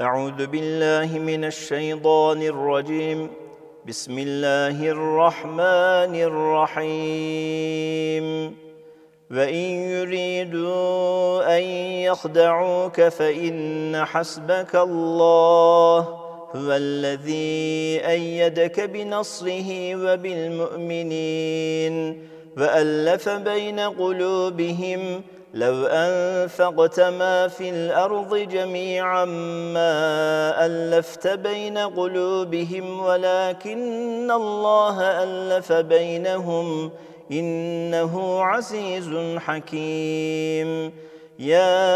أعوذ بالله من الشيطان الرجيم. بسم الله الرحمن الرحيم. وإن يريدوا أن يخدعوك فإن حسبك الله هو الذي أيدك بنصره وبالمؤمنين وألف بين قلوبهم لو أنفقت ما في الأرض جميعا ما ألفت بين قلوبهم ولكن الله ألف بينهم إنه عزيز حكيم. يا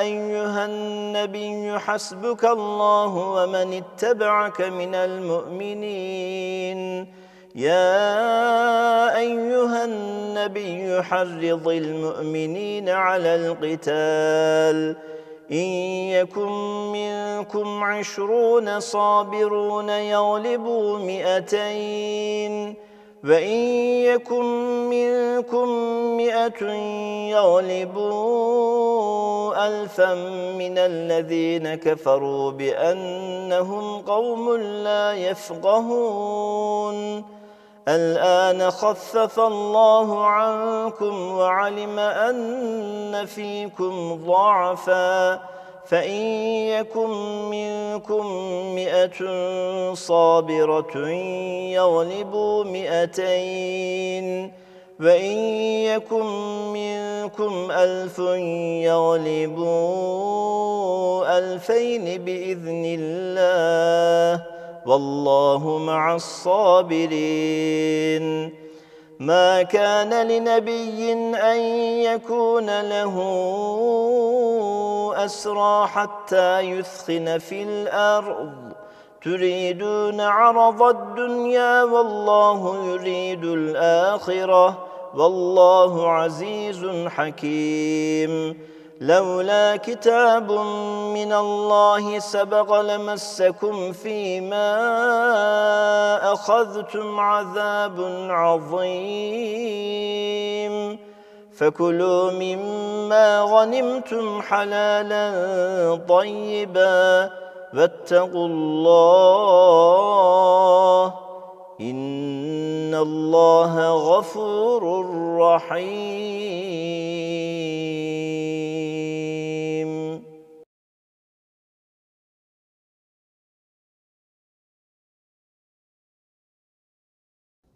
أيها النبي حسبك الله ومن اتبعك من المؤمنين. يا أيها النبي حرض المؤمنين على القتال. إن يكن منكم عشرون صابرون يغلبوا مئتين. وإن يكن منكم مئة يغلبوا ألفا من الذين كفروا بأنهم قوم لا يفقهون. الآن خفف الله عنكم وعلم أن فيكم ضعفا فإن يكن منكم مئة صابرة يغلبوا مئتين وإن يكن منكم ألف يغلبوا ألفين بإذن الله والله مع الصابرين. ما كان لنبي أن يكون له أسرى حتى يثخن في الأرض. تريدون عرض الدنيا والله يريد الآخرة. والله عزيز حكيم. لولا كتاب من الله سبق لمسكم فيما أخذتم عذاب عظيم. فكلوا مما غنمتم حلالا طيبا واتقوا الله إن الله غفور رحيم.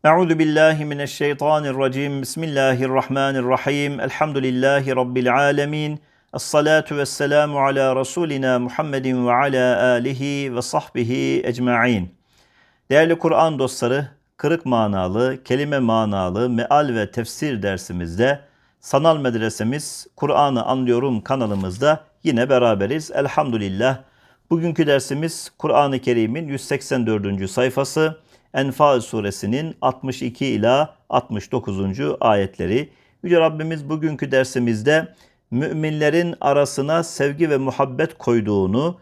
Euzu billahi mineşşeytanirracim. Bismillahirrahmanirrahim. Elhamdülillahi rabbil alamin. Essalatu vesselamu ala rasulina Muhammedin ve ala alihi ve sahbihi ecmaîn. Değerli Kur'an dostları, kırık manalı, kelime manalı meal ve tefsir dersimizde sanal medresemiz Kur'an'ı anlıyorum kanalımızda yine beraberiz. Elhamdülillah. Bugünkü dersimiz Kur'an-ı Kerim'in 184. sayfası. Enfal suresinin 62 ila 69. ayetleri. Yüce Rabbimiz bugünkü dersimizde müminlerin arasına sevgi ve muhabbet koyduğunu,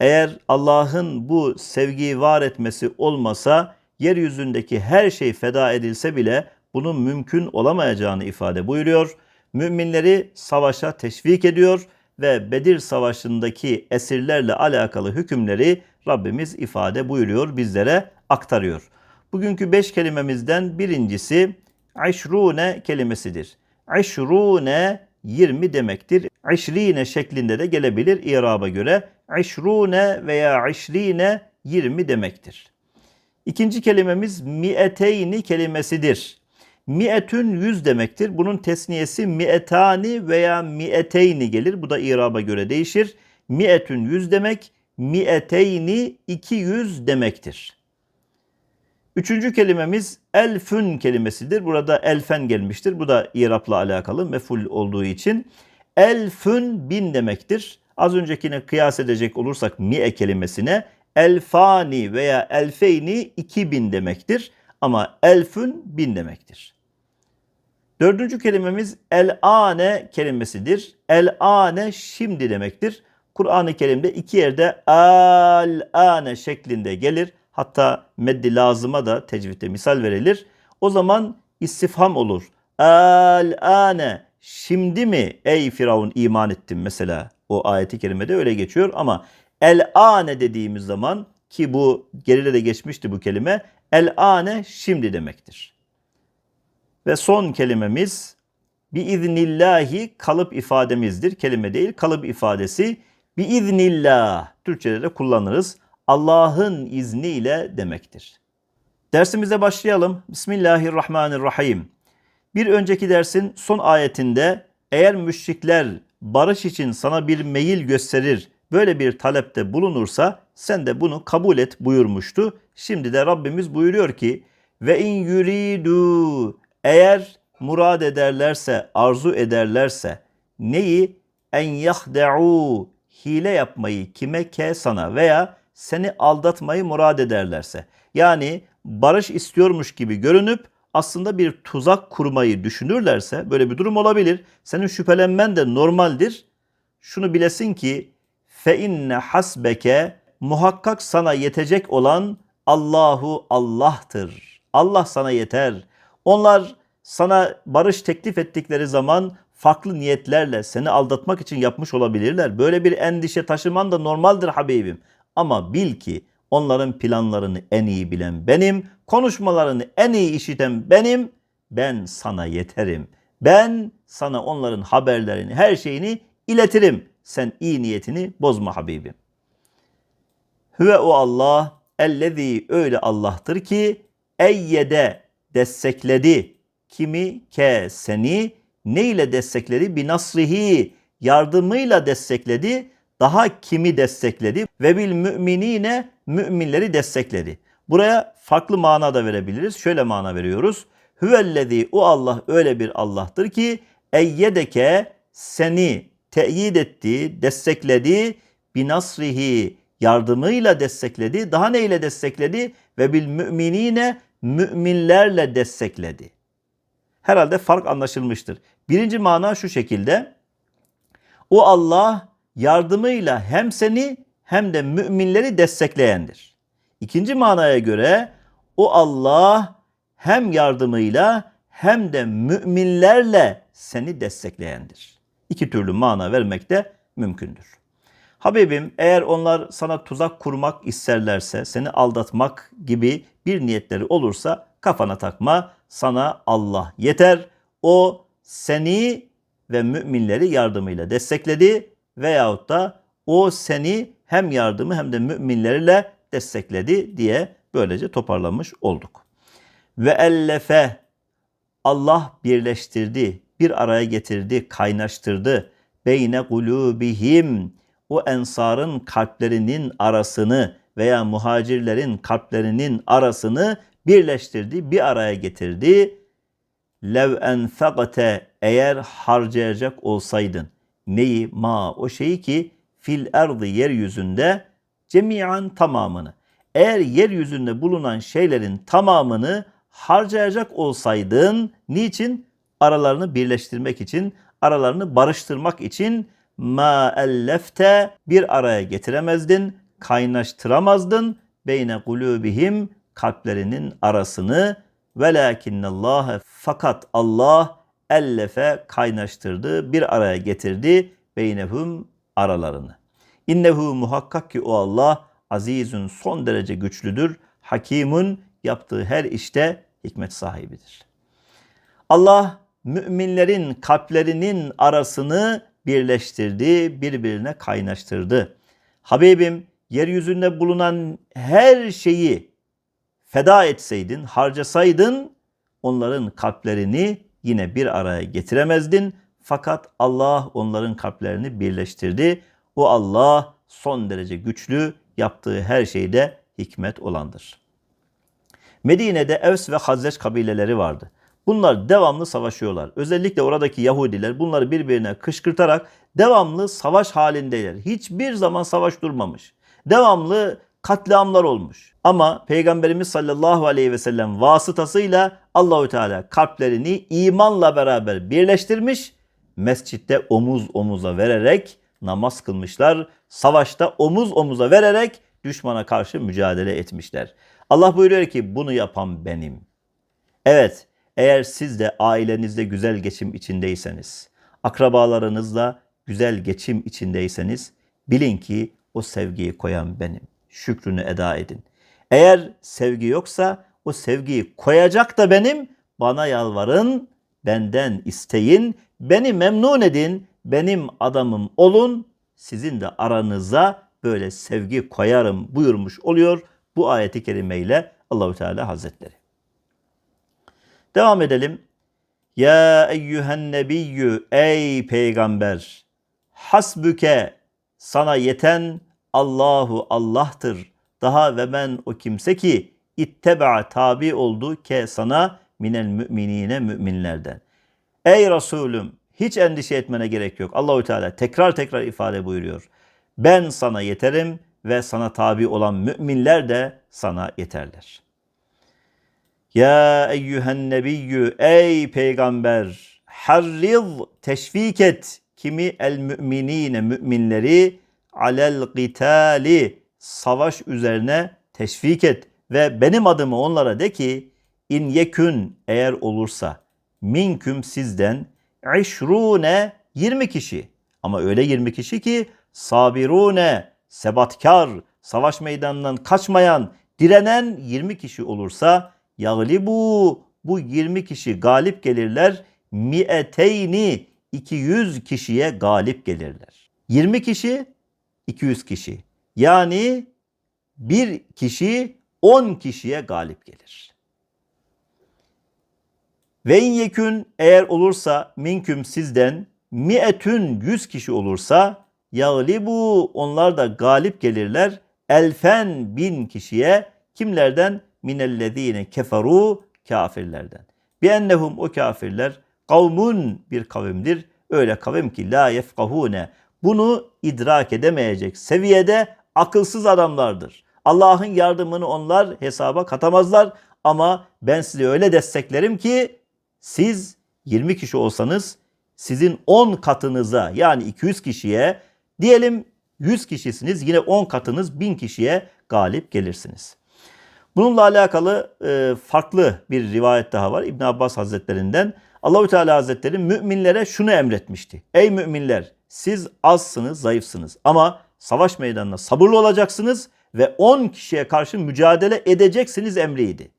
eğer Allah'ın bu sevgiyi var etmesi olmasa yeryüzündeki her şey feda edilse bile bunun mümkün olamayacağını ifade buyuruyor. Müminleri savaşa teşvik ediyor ve Bedir Savaşı'ndaki esirlerle alakalı hükümleri Rabbimiz ifade buyuruyor, bizlere aktarıyor. Bugünkü beş kelimemizden birincisi aşrune kelimesidir. Aşrune 20 demektir. Aşrine şeklinde de gelebilir iraba göre. Aşrune veya aşrine 20 demektir. İkinci kelimemiz mieteyni kelimesidir. Mietün yüz demektir. Bunun tesniyesi mietani veya mieteyni gelir. Bu da iraba göre değişir. Mietün yüz demek, mieteyni iki yüz demektir. Üçüncü kelimemiz elfün kelimesidir. Burada elfen gelmiştir. Bu da irapla alakalı meful olduğu için. Elfün bin demektir. Az öncekine kıyas edecek olursak mi'e kelimesine elfani veya elfeyni iki bin demektir. Ama elfün bin demektir. Dördüncü kelimemiz el-ane kelimesidir. El-ane şimdi demektir. Kur'an-ı Kerim'de iki yerde al-ane şeklinde gelir. Hatta meddi lazıma da tecvidde misal verilir. O zaman istifham olur. Al-ane şimdi mi ey Firavun iman ettin mesela o ayeti kerimede öyle geçiyor ama el ane dediğimiz zaman ki bu geride de geçmişti bu kelime el ane şimdi demektir. Ve son kelimemiz bi iznillahi kalıp ifademizdir. Kelime değil kalıp ifadesi bi iznillah Türkçede de kullanırız. Allah'ın izniyle demektir. Dersimize başlayalım. Bismillahirrahmanirrahim. Bir önceki dersin son ayetinde eğer müşrikler barış için sana bir meyil gösterir, böyle bir talepte bulunursa sen de bunu kabul et buyurmuştu. Şimdi de Rabbimiz buyuruyor ki ve in yuridu eğer murad ederlerse, arzu ederlerse neyi en yahda'u hile yapmayı kime ke sana veya seni aldatmayı murad ederlerse. Yani barış istiyormuş gibi görünüp aslında bir tuzak kurmayı düşünürlerse böyle bir durum olabilir. Senin şüphelenmen de normaldir. Şunu bilesin ki fe inne hasbeke muhakkak sana yetecek olan Allahu Allah'tır. Allah sana yeter. Onlar sana barış teklif ettikleri zaman farklı niyetlerle seni aldatmak için yapmış olabilirler. Böyle bir endişe taşıman da normaldir Habibim. Ama bil ki onların planlarını en iyi bilen benim, konuşmalarını en iyi işiten benim. Ben sana yeterim. Ben sana onların haberlerini, her şeyini iletirim. Sen iyi niyetini bozma Habibim. Hüve o Allah ellezî öyle Allah'tır ki eyyede destekledi. Kimi ke seni ne ile destekledi? Bi nasrihi yardımıyla destekledi. Daha kimi destekledi? Ve bil müminine müminleri destekledi. Buraya farklı mana da verebiliriz. Şöyle mana veriyoruz. Hüvellezî o Allah öyle bir Allah'tır ki eyyedeke seni teyit etti, destekledi. Binasrihi yardımıyla destekledi. Daha ne ile destekledi? Ve bil müminine müminlerle destekledi. Herhalde fark anlaşılmıştır. Birinci mana şu şekilde. O Allah yardımıyla hem seni hem de müminleri destekleyendir. İkinci manaya göre o Allah hem yardımıyla hem de müminlerle seni destekleyendir. İki türlü mana vermek de mümkündür. Habibim eğer onlar sana tuzak kurmak isterlerse, seni aldatmak gibi bir niyetleri olursa kafana takma. Sana Allah yeter. O seni ve müminleri yardımıyla destekledi veyahut da o seni hem yardımı hem de müminlerle destekledi diye böylece toparlamış olduk. Ve ellefe Allah birleştirdi, bir araya getirdi, kaynaştırdı. Beyne kulubihim o ensarın kalplerinin arasını veya muhacirlerin kalplerinin arasını birleştirdi, bir araya getirdi. Lev enfagte eğer harcayacak olsaydın neyi ma o şeyi ki fil erdi yeryüzünde cemiyan tamamını. Eğer yeryüzünde bulunan şeylerin tamamını harcayacak olsaydın niçin? Aralarını birleştirmek için, aralarını barıştırmak için ma ellefte bir araya getiremezdin, kaynaştıramazdın beyne kulubihim kalplerinin arasını velakinnallâhe fakat Allah ellefe kaynaştırdı, bir araya getirdi beynehum aralarını. İnnehu muhakkak ki o Allah azizün son derece güçlüdür, hakimun yaptığı her işte hikmet sahibidir. Allah müminlerin kalplerinin arasını birleştirdi, birbirine kaynaştırdı. Habibim yeryüzünde bulunan her şeyi feda etseydin, harcasaydın onların kalplerini yine bir araya getiremezdin. Fakat Allah onların kalplerini birleştirdi. O Allah son derece güçlü, yaptığı her şeyde hikmet olandır. Medine'de Evs ve Hazreç kabileleri vardı. Bunlar devamlı savaşıyorlar. Özellikle oradaki Yahudiler bunları birbirine kışkırtarak devamlı savaş halindeler. Hiçbir zaman savaş durmamış. Devamlı katliamlar olmuş. Ama Peygamberimiz sallallahu aleyhi ve sellem vasıtasıyla Allahü Teala kalplerini imanla beraber birleştirmiş. Mescitte omuz omuza vererek namaz kılmışlar. Savaşta omuz omuza vererek düşmana karşı mücadele etmişler. Allah buyuruyor ki bunu yapan benim. Evet, eğer siz de ailenizde güzel geçim içindeyseniz, akrabalarınızla güzel geçim içindeyseniz bilin ki o sevgiyi koyan benim. Şükrünü eda edin. Eğer sevgi yoksa o sevgiyi koyacak da benim. Bana yalvarın, benden isteyin, beni memnun edin, benim adamım olun. Sizin de aranıza böyle sevgi koyarım buyurmuş oluyor bu ayeti kerimeyle Allahü Teala Hazretleri. Devam edelim. Ya eyyühen nebiyyü ey peygamber hasbüke sana yeten Allahu Allah'tır. Daha ve ben o kimse ki itteba tabi oldu ke sana minel müminine müminlerden. Ey Resulüm hiç endişe etmene gerek yok. Allahü Teala tekrar tekrar ifade buyuruyor. Ben sana yeterim ve sana tabi olan müminler de sana yeterler. Ya eyyühen nebiyyü ey peygamber harriz teşvik et kimi el müminine müminleri alel gitali savaş üzerine teşvik et ve benim adımı onlara de ki in yekün eğer olursa minküm sizden işrune 20 kişi ama öyle 20 kişi ki sabirune sebatkar savaş meydanından kaçmayan direnen 20 kişi olursa yaglibu bu 20 kişi galip gelirler mieteyni 200 kişiye galip gelirler. 20 kişi 200 kişi. Yani bir kişi 10 kişiye galip gelir. Ve in yekün eğer olursa minküm sizden mietün 100 kişi olursa yaglibu onlar da galip gelirler elfen bin kişiye kimlerden minellezine keferu kafirlerden. Bi ennehum o kafirler kavmun bir kavimdir. Öyle kavim ki la yefkahune bunu idrak edemeyecek seviyede akılsız adamlardır. Allah'ın yardımını onlar hesaba katamazlar ama ben size öyle desteklerim ki siz 20 kişi olsanız sizin 10 katınıza yani 200 kişiye diyelim 100 kişisiniz yine 10 katınız 1000 kişiye galip gelirsiniz. Bununla alakalı e, farklı bir rivayet daha var İbn Abbas Hazretlerinden. Allahü Teala Hazretleri müminlere şunu emretmişti. Ey müminler siz azsınız, zayıfsınız ama savaş meydanına sabırlı olacaksınız ve 10 kişiye karşı mücadele edeceksiniz emriydi.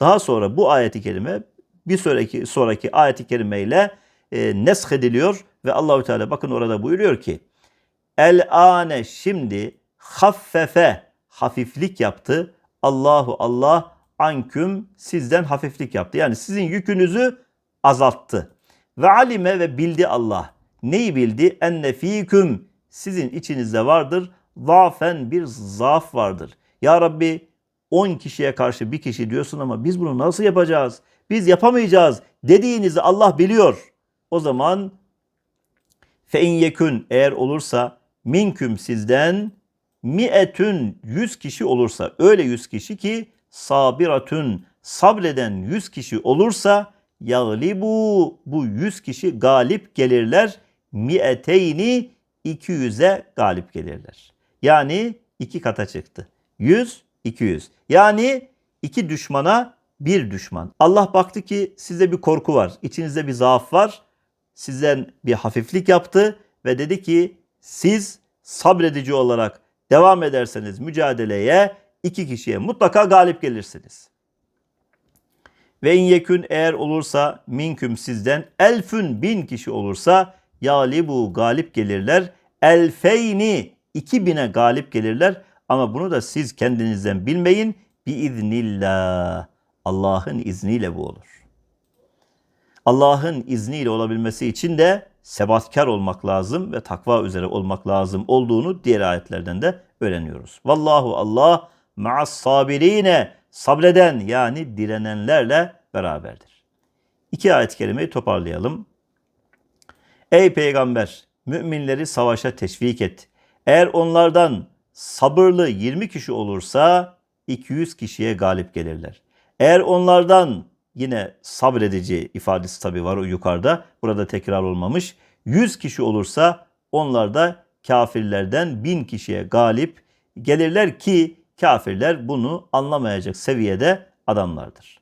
Daha sonra bu ayeti kerime bir sonraki sonraki ayeti kerimeyle e, nesk ediliyor ve Allahü Teala bakın orada buyuruyor ki El ane şimdi haffefe hafiflik yaptı. Allahu Allah anküm sizden hafiflik yaptı. Yani sizin yükünüzü azalttı. Ve alime ve bildi Allah. Neyi bildi? Enne fiküm sizin içinizde vardır. Zafen bir zaaf vardır. Ya Rabbi 10 kişiye karşı bir kişi diyorsun ama biz bunu nasıl yapacağız? Biz yapamayacağız dediğinizi Allah biliyor. O zaman fe in yekün eğer olursa minküm sizden mietün yüz kişi olursa öyle yüz kişi ki sabiratün sabreden yüz kişi olursa yaglibu bu yüz kişi galip gelirler mieteyni 200'e galip gelirler. Yani iki kata çıktı. 100 200. Yani iki düşmana bir düşman. Allah baktı ki sizde bir korku var. içinizde bir zaaf var. Sizden bir hafiflik yaptı ve dedi ki siz sabredici olarak devam ederseniz mücadeleye iki kişiye mutlaka galip gelirsiniz. Ve in yekün eğer olursa minküm sizden elfün bin kişi olursa yalibu galip gelirler. Elfeyni iki bine galip gelirler. Ama bunu da siz kendinizden bilmeyin. Bi iznillah. Allah'ın izniyle bu olur. Allah'ın izniyle olabilmesi için de sebatkar olmak lazım ve takva üzere olmak lazım olduğunu diğer ayetlerden de öğreniyoruz. Vallahu Allah ma'as sabirine sabreden yani direnenlerle beraberdir. İki ayet-i kerimeyi toparlayalım. Ey peygamber müminleri savaşa teşvik et. Eğer onlardan sabırlı 20 kişi olursa 200 kişiye galip gelirler. Eğer onlardan yine sabredici ifadesi tabi var o yukarıda. Burada tekrar olmamış. 100 kişi olursa onlar da kafirlerden 1000 kişiye galip gelirler ki kafirler bunu anlamayacak seviyede adamlardır.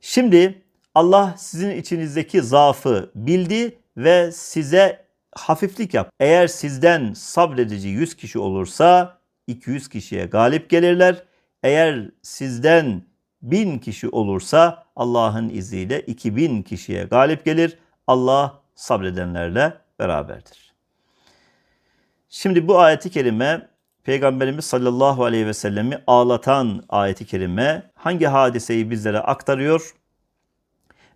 Şimdi Allah sizin içinizdeki zaafı bildi ve size hafiflik yap. Eğer sizden sabredici 100 kişi olursa 200 kişiye galip gelirler. Eğer sizden 1000 kişi olursa Allah'ın izniyle 2000 kişiye galip gelir. Allah sabredenlerle beraberdir. Şimdi bu ayeti kerime Peygamberimiz sallallahu aleyhi ve sellemi ağlatan ayeti kerime hangi hadiseyi bizlere aktarıyor?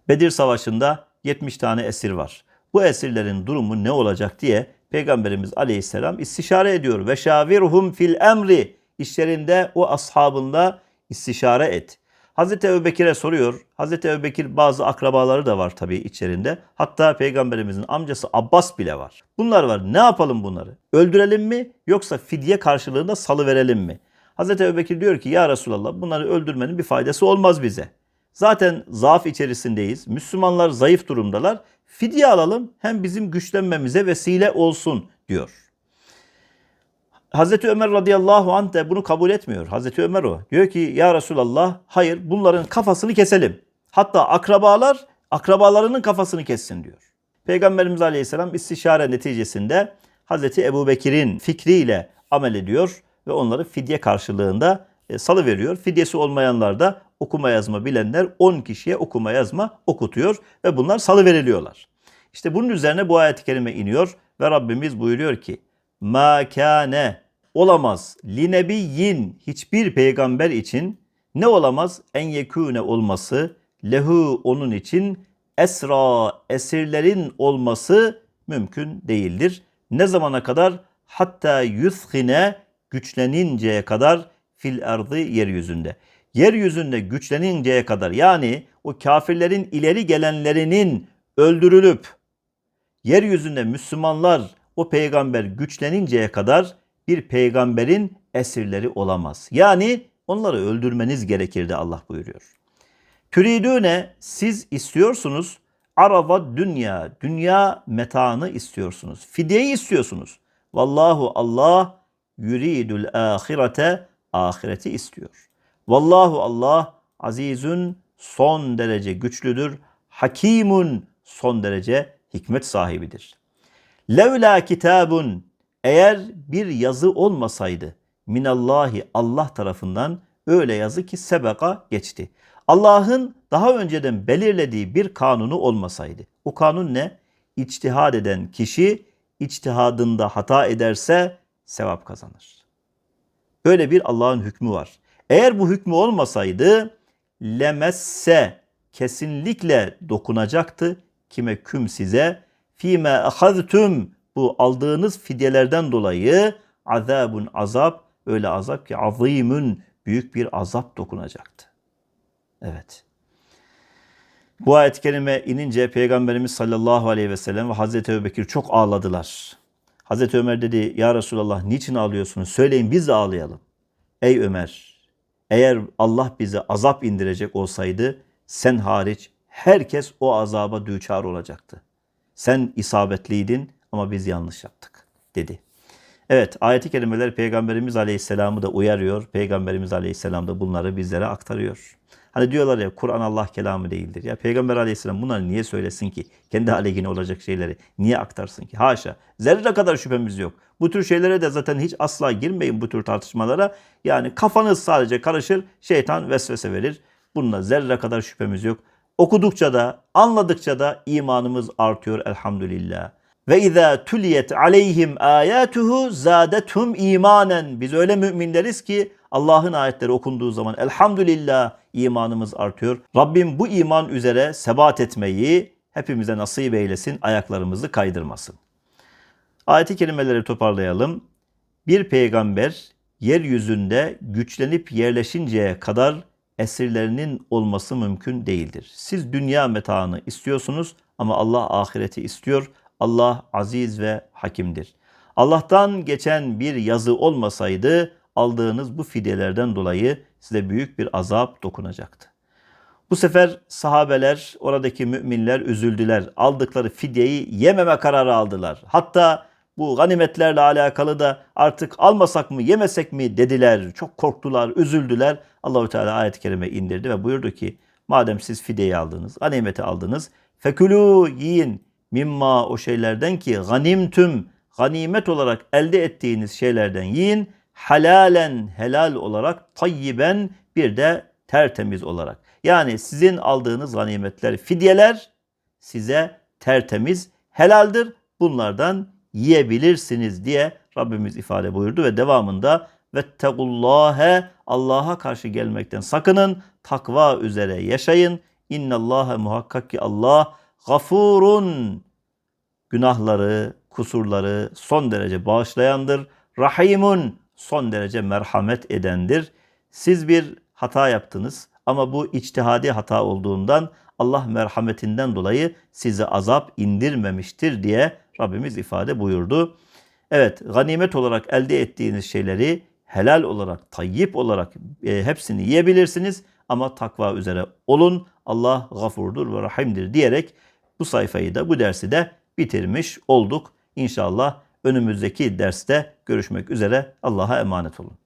Bedir Savaşı'nda 70 tane esir var. Bu esirlerin durumu ne olacak diye Peygamberimiz aleyhisselam istişare ediyor. Ve şavirhum fil emri işlerinde o ashabında istişare et. Hazreti Ebubekir'e soruyor. Hazreti Ebubekir bazı akrabaları da var tabii içlerinde. Hatta Peygamberimizin amcası Abbas bile var. Bunlar var. Ne yapalım bunları? Öldürelim mi yoksa fidye karşılığında salı verelim mi? Hazreti Ebubekir diyor ki ya Resulallah bunları öldürmenin bir faydası olmaz bize. Zaten zaaf içerisindeyiz. Müslümanlar zayıf durumdalar. Fidye alalım hem bizim güçlenmemize vesile olsun diyor. Hazreti Ömer radıyallahu anh de bunu kabul etmiyor. Hazreti Ömer o. Diyor ki ya Resulallah hayır bunların kafasını keselim. Hatta akrabalar akrabalarının kafasını kessin diyor. Peygamberimiz aleyhisselam istişare neticesinde Hazreti Ebu Bekir'in fikriyle amel ediyor ve onları fidye karşılığında e, salı veriyor. Fidyesi olmayanlar da okuma yazma bilenler 10 kişiye okuma yazma okutuyor ve bunlar salı veriliyorlar. İşte bunun üzerine bu ayet-i kerime iniyor ve Rabbimiz buyuruyor ki ma kâne olamaz linebiyyin hiçbir peygamber için ne olamaz en yekûne olması lehu onun için esra esirlerin olması mümkün değildir. Ne zamana kadar? Hatta yüzhine güçleninceye kadar fil ardı yeryüzünde. Yeryüzünde güçleninceye kadar yani o kafirlerin ileri gelenlerinin öldürülüp yeryüzünde Müslümanlar o peygamber güçleninceye kadar bir peygamberin esirleri olamaz. Yani onları öldürmeniz gerekirdi Allah buyuruyor. Türidüne siz istiyorsunuz arava dünya, dünya metaını istiyorsunuz. Fidyeyi istiyorsunuz. Vallahu Allah yuridul ahirete ahireti istiyor. Vallahu Allah azizün son derece güçlüdür. Hakimun son derece hikmet sahibidir. Levla kitabun eğer bir yazı olmasaydı minallahi Allah tarafından öyle yazı ki sebeka geçti. Allah'ın daha önceden belirlediği bir kanunu olmasaydı. O kanun ne? İçtihad eden kişi içtihadında hata ederse sevap kazanır. Öyle bir Allah'ın hükmü var. Eğer bu hükmü olmasaydı lemesse kesinlikle dokunacaktı kime küm size fime ahaztum bu aldığınız fidyelerden dolayı azabun azap öyle azap ki azimün büyük bir azap dokunacaktı. Evet. Bu ayet-i kerime inince Peygamberimiz sallallahu aleyhi ve sellem ve Hazreti Ebubekir çok ağladılar. Hazreti Ömer dedi ya Resulallah niçin ağlıyorsunuz? Söyleyin biz de ağlayalım. Ey Ömer eğer Allah bize azap indirecek olsaydı sen hariç herkes o azaba düçar olacaktı. Sen isabetliydin ama biz yanlış yaptık dedi. Evet ayeti kerimeler Peygamberimiz Aleyhisselam'ı da uyarıyor. Peygamberimiz Aleyhisselam da bunları bizlere aktarıyor. Hani diyorlar ya Kur'an Allah kelamı değildir. Ya Peygamber Aleyhisselam bunları niye söylesin ki? Kendi aleyhine olacak şeyleri niye aktarsın ki? Haşa. Zerre kadar şüphemiz yok. Bu tür şeylere de zaten hiç asla girmeyin bu tür tartışmalara. Yani kafanız sadece karışır. Şeytan vesvese verir. Bununla zerre kadar şüphemiz yok. Okudukça da, anladıkça da imanımız artıyor elhamdülillah. Ve izâ tuliyet aleyhim âyâtuhu zâdethum imanen. Biz öyle müminleriz ki Allah'ın ayetleri okunduğu zaman elhamdülillah imanımız artıyor. Rabbim bu iman üzere sebat etmeyi hepimize nasip eylesin, ayaklarımızı kaydırmasın. Ayeti kelimeleri toparlayalım. Bir peygamber yeryüzünde güçlenip yerleşinceye kadar esirlerinin olması mümkün değildir. Siz dünya metaını istiyorsunuz ama Allah ahireti istiyor. Allah aziz ve hakimdir. Allah'tan geçen bir yazı olmasaydı aldığınız bu fidyelerden dolayı size büyük bir azap dokunacaktı. Bu sefer sahabeler, oradaki müminler üzüldüler. Aldıkları fidyeyi yememe kararı aldılar. Hatta bu ganimetlerle alakalı da artık almasak mı yemesek mi dediler. Çok korktular, üzüldüler. Allahü Teala ayet-i kerime indirdi ve buyurdu ki madem siz fideyi aldınız, ganimeti aldınız, fekülü yiyin mimma o şeylerden ki ganimtüm ganimet olarak elde ettiğiniz şeylerden yiyin. Halalen helal olarak tayyiben bir de tertemiz olarak. Yani sizin aldığınız ganimetler fidyeler size tertemiz helaldir. Bunlardan yiyebilirsiniz diye Rabbimiz ifade buyurdu ve devamında vettegullâhe Allah'a karşı gelmekten sakının. Takva üzere yaşayın. İnnallâhe muhakkak ki Allah gafurun günahları, kusurları son derece bağışlayandır. Rahimun son derece merhamet edendir. Siz bir hata yaptınız ama bu içtihadi hata olduğundan Allah merhametinden dolayı size azap indirmemiştir diye Rabbimiz ifade buyurdu. Evet, ganimet olarak elde ettiğiniz şeyleri helal olarak, tayyip olarak e, hepsini yiyebilirsiniz ama takva üzere olun. Allah gafurdur ve rahimdir diyerek bu sayfayı da bu dersi de bitirmiş olduk. İnşallah önümüzdeki derste görüşmek üzere. Allah'a emanet olun.